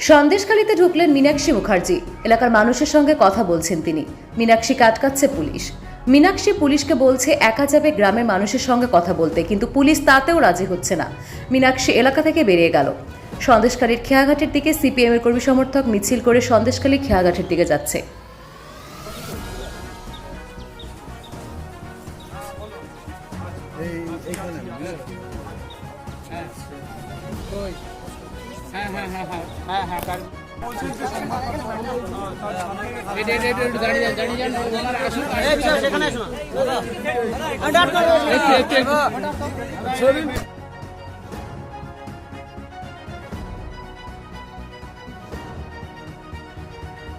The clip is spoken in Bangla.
সন্দেশখালীতে ঢুকলেন মীনাক্ষী মুখার্জি। এলাকার মানুষের সঙ্গে কথা বলছেন তিনি। মীনাক্ষীকে আটকাচ্ছে পুলিশ। মীনাক্ষী পুলিশকে বলছে, একা যাবে গ্রামের মানুষের সঙ্গে কথা বলতে, কিন্তু পুলিশ তাতেও রাজি হচ্ছে না। মীনাক্ষী এলাকা থেকে বেরিয়ে গেল। সন্দেশখালীর খেয়াঘাটের দিকে সিপিএম এর কর্মী সমর্থক মিছিল করে সন্দেশখালী খেয়াঘাটের দিকে যাচ্ছে হ্যাঁ